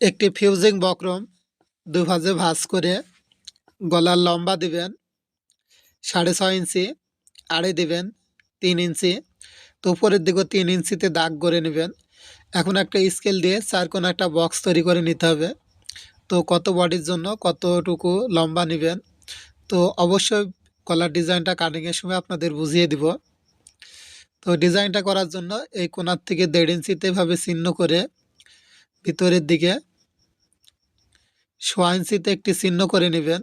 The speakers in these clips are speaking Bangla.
একটি ফিউজিং বক্রম দু ভাজে করে গলার লম্বা দিবেন, সাড়ে ছয় ইঞ্চি, আড়ে দিবেন, তিন ইঞ্চি, তো উপরের দিকে তিন ইঞ্চিতে দাগ করে নেবেন। এখন একটা স্কেল দিয়ে চার কোনো একটা বক্স তৈরি করে নিতে হবে। তো কত বডির জন্য কতটুকু লম্বা নেবেন? তো অবশ্যই কলার ডিজাইনটা কাটিংয়ের সময় আপনাদের বুঝিয়ে দিব। তো ডিজাইনটা করার জন্য এই কোনার থেকে দেড় ইঞ্চিতে এভাবে চিহ্ন করে ভিতরের দিকে সোয়া ইঞ্চিতে একটি চিহ্ন করে নেবেন।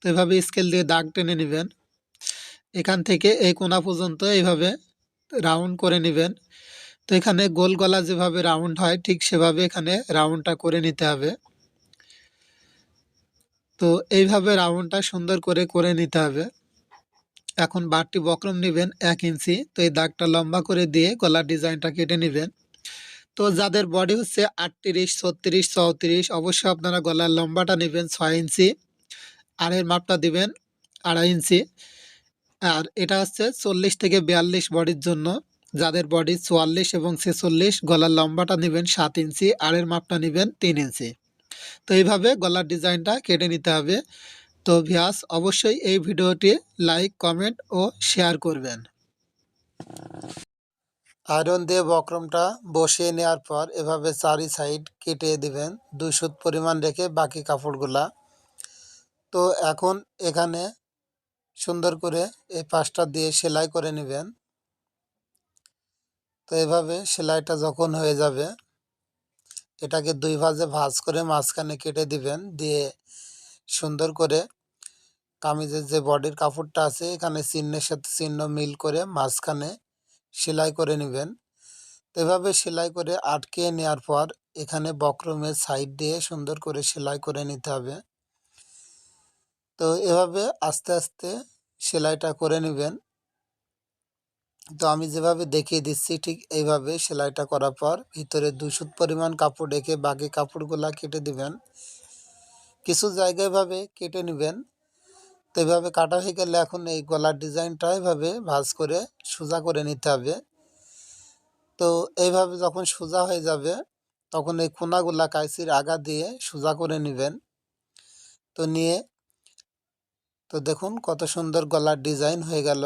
তো এভাবে স্কেল দিয়ে দাগ টেনে নেবেন। এখান থেকে এই কোনা পর্যন্ত এইভাবে রাউন্ড করে নেবেন। তো এখানে গোল গলা যেভাবে রাউন্ড হয়, ঠিক সেভাবে এখানে রাউন্ডটা করে নিতে হবে। তো এইভাবে রাউন্ডটা সুন্দর করে করে নিতে হবে। এখন বারটি বক্রম নেবেন এক ইঞ্চি। তো এই দাগটা লম্বা করে দিয়ে গলার ডিজাইনটা কেটে নেবেন। তো যাদের বডি হচ্ছে আটত্রিশ, ছত্রিশ, চৌত্রিশ, অবশ্যই আপনারা গলার লম্বাটা নেবেন ছয় ইঞ্চি আর এর মাপটা দিবেন আড়াই ইঞ্চি আর এটা হচ্ছে চল্লিশ থেকে বিয়াল্লিশ বডির জন্য। যাদের বডি চুয়াল্লিশ এবং ছেচল্লিশ, গলার লম্বাটা নেবেন সাত ইঞ্চি আড়ের মাপটা নেবেন তিন ইঞ্চি তো এইভাবে গলার ডিজাইনটা কেটে নিতে হবে। তো ভিয়াস অবশ্যই এই ভিডিওটি লাইক, কমেন্ট ও শেয়ার করবেন। আয়রন দিয়ে বক্রমটা বসিয়ে নেওয়ার পর এভাবে চারি সাইড কেটে দিবেন। দুই সুত পরিমাণ রেখে বাকি কাপড়গুলা। তো এখন এখানে সুন্দর করে এই পাশটা দিয়ে সেলাই করে নেবেন। তো এভাবে সেলাইটা যখন হয়ে যাবে, এটাকে দুই ভাজে ভাঁজ করে মাঝখানে কেটে দিবেন। দিয়ে সুন্দর করে কামিজের যে বডির কাপড়টা আছে, এখানে চিহ্নের সাথে চিহ্ন মিল করে মাঝখানে সেলাই করে নেবেন। তো এভাবে সেলাই করে আটকে নেওয়ার পর এখানে বক্রমের সাইড দিয়ে সুন্দর করে সেলাই করে নিতে হবে। তো এভাবে আস্তে আস্তে সেলাইটা করে নেবেন। তো আমি যেভাবে দেখিয়ে দিচ্ছি ঠিক এইভাবে সেলাইটা করার পর ভিতরে দুশুত পরিমাণ কাপড় রেখে বাকি কাপড়গুলা কেটে দিবেন। কিছু জায়গায় ভাবে কেটে নেবেন। তো এভাবে কাটা হয়ে গেলে এখন এই গলার ডিজাইনটা এভাবে ভাজ করে সোজা করে নিতে হবে। তো এইভাবে যখন সোজা হয়ে যাবে, তখন এই কোনাগুলা কাইসির আগা দিয়ে সোজা করে নেবেন। তো নিয়ে, তো দেখুন কত সুন্দর গলার ডিজাইন হয়ে গেল।